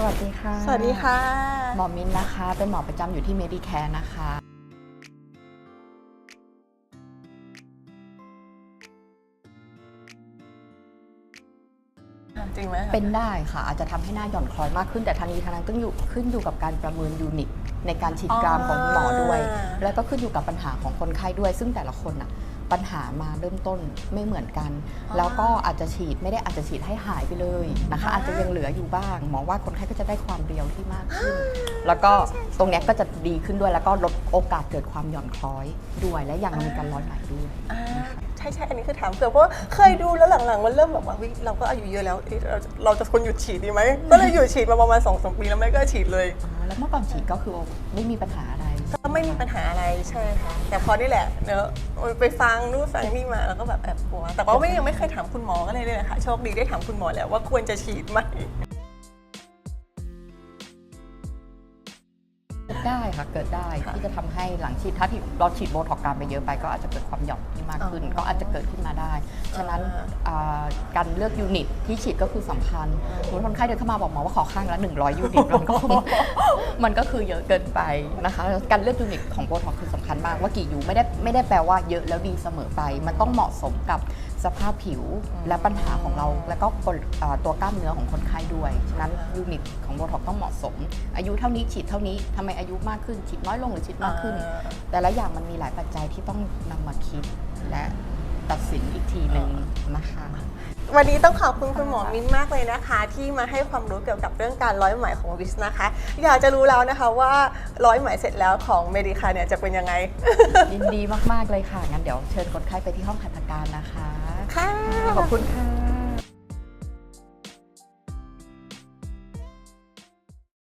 สวัสดีค่ะ สวัสดีค่ะ หมอมินนะคะ เป็นหมอประจำอยู่ที่เมดิแคร์นะคะ จริงไหมคะเป็นได้ค่ะ อาจจะทำให้หน้าหย่อนคล้อยมากขึ้นแต่ทางนี้ทางนั้นต้องอยู่ขึ้นอยู่กับการประเมินยูนิตในการฉีดกรามของหมอด้วยอ่าแล้วก็ขึ้นอยู่กับปัญหาของคนไข้ด้วย ซึ่งแต่ละคนน่ะ ปัญหามาเริ่มต้นไม่เหมือนกัน แล้วก็อาจจะฉีดไม่ได้อาจจะฉีดให้หายไปเลยนะคะ อาจจะยังเหลืออยู่บ้าง หมอว่าคนไข้ก็จะได้ความเรียวที่มากขึ้น แล้วก็ตรงเนี้ยก็จะดีขึ้นด้วยแล้วก็ลดโอกาสเกิดความหย่อนคล้อยด้วยและอย่างมีการร้อยไหมด้วยอ่าใช่ใช่อันนี้คือถามเผื่อเพราะว่าเคยดูแล้วหลังๆมันเริ่มแบบว่าวิเราก็อายุเยอะแล้วเอ๊ะเราจะเราจะควรหยุดฉีดดีไหมก็เลยหยุดฉีดมาประมาณสองสามปีแล้วไม่ก็ฉีดเลยอ๋อแล้วเมื่อก่อนฉีดก็คือไม่มีปัญหาอะไร ก็ไม่มีปัญหาอะไรใช่ค่ะแต่พอนี่แหละเนอะไปฟังนู่นฟังนี่มาแล้วก็แบบแอบกลัว แต่ว่าไม่ยังไม่เคยถามคุณหมอก็เลยเนี่ยค่ะโชคดีได้ถามคุณหมอแล้วว่าควรจะฉีดไหมเกิดได้ค่ะเกิดได้ค่ะที่จะทำให้หลังฉีดถ้าที่เราฉีดโบท็อกซ์กรามไปเยอะไป ก็อาจจะเกิดความหย่อนที่มากขึ้นอ๋อก็อาจจะเกิดขึ้นมาได้ ฉะนั้นอ่าอ่าการเลือกยูนิตที่ฉีดก็คือสำคัญสมมติคนไข้เดินเข้ามาบอกหมอว่าขอข้างละ100 ยูนิตมันก็ มันก็คือเยอะเกินไปนะคะ การเลือกยูนิตของโบท็อกซ์คือสำคัญมากว่ากี่ยูไม่ได้ไม่ได้แปลว่าเยอะแล้วดีเสมอไป มันต้องเหมาะสมกับสภาพผิวและปัญหาของเรา แล้วก็คนอ่าตัวกล้ามเนื้อของคนไข้ด้วย ฉะนั้นยูนิตของโบท็อกซ์ต้องเหมาะสม อายุเท่านี้ฉีดเท่านี้ทำไมอายุมากขึ้นฉีดน้อยลงหรือฉีดมากขึ้นอ่าแต่ละอย่างมันมีหลายปัจจัยที่ต้องนำมาคิดและ ตัดสินอีกทีหนึ่งนะคะ วันนี้ต้องขอบคุณคุณหมอมิ้นมากเลยนะคะ ที่มาให้ความรู้เกี่ยวกับเรื่องการร้อยไหมของวิสนะคะ อยากจะรู้แล้วนะคะว่าร้อยไหมเสร็จแล้วของเมดิคาเนี่ยจะเป็นยังไง ยินดีมาก ๆ เลยค่ะ งั้นเดี๋ยวเชิญคนไข้ไปที่ห้องหัตถการนะคะ ค่ะ ขอบคุณค่ะ